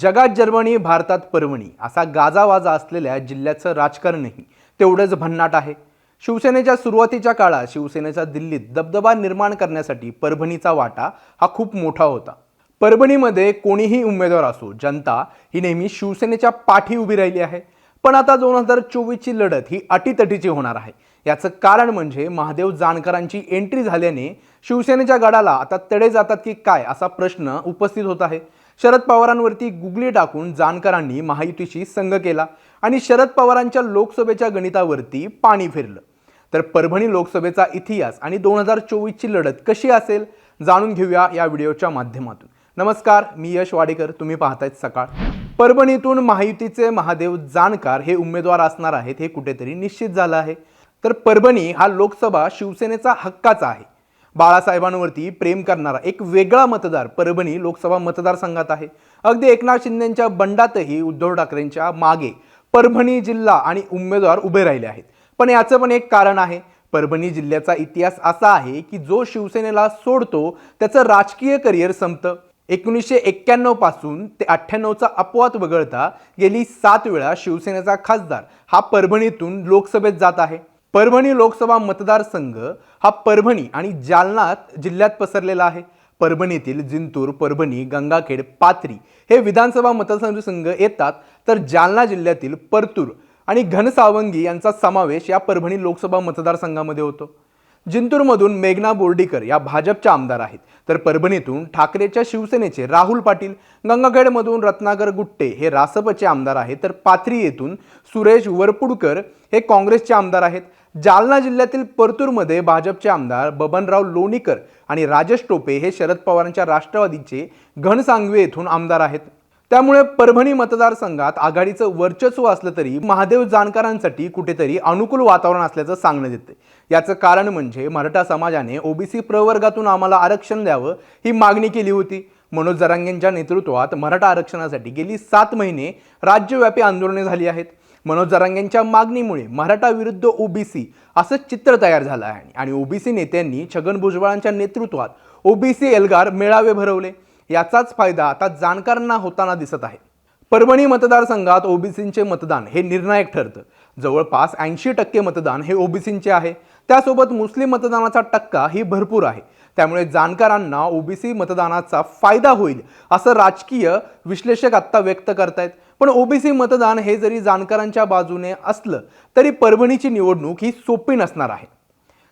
जगात जर्मनी भारतात परभणी असा गाजावाजा असलेल्या जिल्ह्याचं राजकारणही तेवढंच भन्नाट आहे. शिवसेनेच्या सुरुवातीच्या काळात शिवसेनेचा दिल्लीत दबदबा निर्माण करण्यासाठी परभणीचा वाटा हा खूप मोठा होता. परभणीमध्ये कोणीही उमेदवार असो जनता ही नेहमी शिवसेनेच्या पाठी उभी राहिली आहे. पण आता दोन हजार चोवीसची लढत ही अटीतटीची होणार आहे. याचं कारण म्हणजे महादेव जानकरांची एंट्री झाल्याने शिवसेनेच्या गडाला आता तडे जातात की काय असा प्रश्न उपस्थित होत आहे. शरद पवारांवरती गुगली टाकून जानकरांनी महायुतीशी संघ केला आणि शरद पवारांच्या लोकसभेच्या गणितावरती पाणी फिरलं. तर परभणी लोकसभेचा इतिहास आणि दोन हजार चोवीसची लढत कशी असेल जाणून घेऊया या व्हिडिओच्या माध्यमातून. नमस्कार मी यश वाडेकर. तुम्ही पाहतायत सकाळ. परभणीतून महायुतीचे महादेव जानकर हे उमेदवार असणार आहेत हे कुठेतरी निश्चित झालं आहे. तर परभणी हा लोकसभा शिवसेनेचा हक्काचा आहे. बाळासाहेबांवरती प्रेम करणारा एक वेगळा मतदार परभणी लोकसभा मतदारसंघात आहे. अगदी एकनाथ शिंदेच्या बंडातही उद्धव ठाकरेंच्या मागे परभणी जिल्हा आणि उमेदवार उभे राहिले आहेत. पण याचं पण एक कारण आहे. परभणी जिल्ह्याचा इतिहास असा आहे की जो शिवसेनेला सोडतो त्याचं राजकीय करिअर संपतं. एकोणीसशे एक्क्याण्णवपासून ते अठ्ठ्याण्णवचा अपवाद वगळता गेली सात वेळा शिवसेनेचा खासदार हा परभणीतून लोकसभेत जात आहे. परभणी लोकसभा मतदारसंघ हा परभणी आणि जालना जिल्ह्यात पसरलेला आहे. परभणीतील जिंतूर परभणी गंगाखेड पाथरी हे विधानसभा मतदारसंघ येतात. तर जालना जिल्ह्यातील परतूर आणि घनसावंगी यांचा समावेश या परभणी लोकसभा मतदारसंघामध्ये होतो. जिंतूरमधून मेघना बोर्डीकर या भाजपच्या आमदार आहेत. तर परभणीतून ठाकरेच्या शिवसेनेचे राहुल पाटील गंगाखेडमधून रत्नाकर गुट्टे हे रासपचे आमदार आहेत. तर पाथरी येथून सुरेश वरपुडकर हे काँग्रेसचे आमदार आहेत. जालना जिल्ह्यातील परतूरमध्ये भाजपचे आमदार बबनराव लोणीकर आणि राजेश टोपे हे शरद पवारांच्या राष्ट्रवादीचे घनसांगवे येथून आमदार आहेत. त्यामुळे परभणी मतदारसंघात आघाडीचं वर्चस्व असलं तरी महादेव जानकरांसाठी कुठेतरी अनुकूल वातावरण असल्याचं सांगण्यात येते याचं कारण म्हणजे मराठा समाजाने ओबीसी प्रवर्गातून आम्हाला आरक्षण द्यावं ही मागणी केली होती. मनोज जरांगेंच्या नेतृत्वात मराठा आरक्षणासाठी गेली सात महिने राज्यव्यापी आंदोलने झाली आहेत. मनोज जरांगेंच्या मागणीमुळे मराठा विरुद्ध ओबीसी असं चित्र तयार झालं आहे. आणि ओबीसी नेत्यांनी छगन भुजबळांच्या नेतृत्वात ओबीसी एल्गार मेळावे भरवले. याचाच फायदा आता जाणकारांना होताना दिसत आहे. परभणी मतदारसंघात ओबीसींचे मतदान हे निर्णायक ठरतं. जवळपास ऐंशी टक्के मतदान हे ओबीसींचे आहे. त्यासोबत मुस्लिम मतदानाचा टक्का ही भरपूर आहे. त्यामुळे जाणकारांना ओबीसी मतदानाचा फायदा होईल असं राजकीय विश्लेषक आत्ता व्यक्त करतायत. पण ओबीसी मतदान हे जरी जाणकारांच्या बाजूने असलं तरी परभणीची निवडणूक ही सोपी नसणार आहे.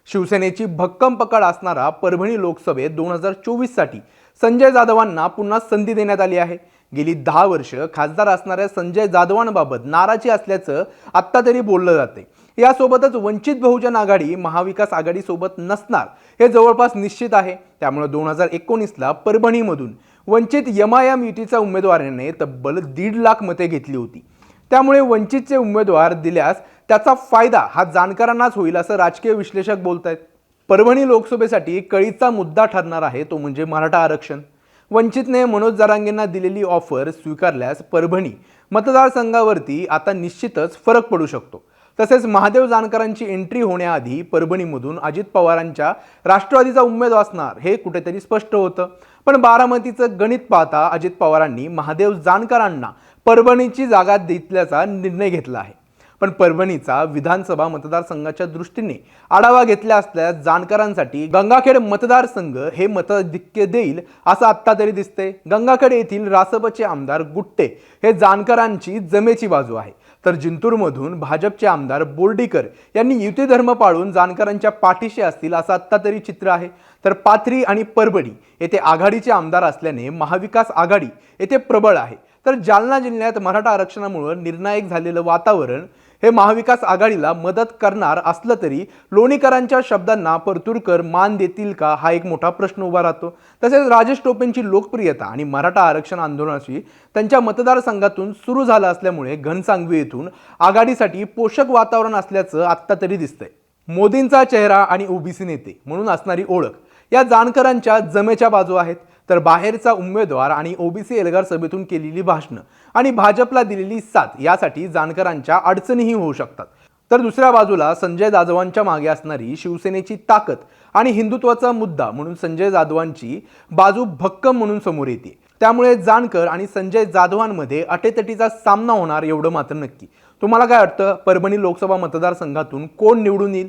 शिवसेनेची भक्कम पकड असणारा परभणी लोकसभेत दोन हजार चोवीससाठी संजय जाधवांना पुन्हा संधी देण्यात आली आहे. गेली दहा वर्ष खासदार असणाऱ्या संजय जाधवांबाबत नाराजी असल्याचं आत्ता तरी बोललं जाते यासोबतच वंचित बहुजन आघाडी महाविकास आघाडीसोबत नसणार हे जवळपास निश्चित आहे. त्यामुळे दोन हजार एकोणीसला परभणीमधून वंचित यमायाम युतीच्या उमेदवाराने तब्बल दीड लाख मते घेतली होती. त्यामुळे वंचितचे उमेदवार दिल्यास त्याचा फायदा हा जाणकारांनाच होईल असं राजकीय विश्लेषक बोलत आहेत परभणी लोकसभेसाठी कळीचा मुद्दा ठरणार आहे तो म्हणजे मराठा आरक्षण. वंचितने मनोज जरांगेंना दिलेली ऑफर स्वीकारल्यास परभणी मतदारसंघावरती आता निश्चितच फरक पडू शकतो. तसेच महादेव जानकरांची एंट्री होण्याआधी परभणीमधून अजित पवारांच्या राष्ट्रवादीचा उमेद असणार हे कुठेतरी स्पष्ट होतं. पण बारामतीचं गणित पाहता अजित पवारांनी महादेव जानकरांना परभणीची जागा दिल्याचा निर्णय घेतला आहे. पण परभणीचा विधानसभा मतदारसंघाच्या दृष्टीने आढावा घेतला असल्यास जाणकारांसाठी गंगाखेड मतदारसंघ हे मताधिक्य देईल असं आत्ता तरी दिसते गंगाखेड येथील रासपचे आमदार गुट्टे हे जाणकारांची जमेची बाजू आहे. तर जिंतूरमधून भाजपचे आमदार बोर्डीकर यांनी युती धर्म पाळून जानकरांच्या पाठीशी असतील असं आत्ता तरी चित्र आहे. तर पाथरी आणि परभणी येथे आघाडीचे आमदार असल्याने महाविकास आघाडी येथे प्रबळ आहे. तर जालना जिल्ह्यात मराठा आरक्षणामुळे निर्णायक झालेलं वातावरण हे महाविकास आघाडीला मदत करणार असलं तरी लोणीकरांच्या शब्दांना परतूरकर मान देतील का हा एक मोठा प्रश्न उभा राहतो. तसेच राजेश टोपेंची लोकप्रियता आणि मराठा आरक्षण आंदोलनाशी त्यांच्या मतदारसंघातून सुरू झालं असल्यामुळे घनसांगवी येथून आघाडीसाठी पोषक वातावरण असल्याचं आत्ता तरी दिसतंय. मोदींचा चेहरा आणि ओबीसी नेते म्हणून असणारी ओळख या जाणकारांच्या जमेच्या बाजू आहेत. तर बाहेरचा उमेदवार आणि ओबीसी एल्गार सभेतून केलेली भाषणं आणि भाजपला दिलेली साथ यासाठी जानकरांच्या अडचणीही होऊ शकतात. तर दुसऱ्या बाजूला संजय जाधवांच्या मागे असणारी शिवसेनेची ताकद आणि हिंदुत्वाचा मुद्दा म्हणून संजय जाधवांची बाजू भक्कम म्हणून समोर येते. त्यामुळे जानकर आणि संजय जाधवांमध्ये अटेतटीचा सामना होणार एवढं मात्र नक्की. तुम्हाला काय वाटतं? परभणी लोकसभा मतदारसंघातून कोण निवडून येईल?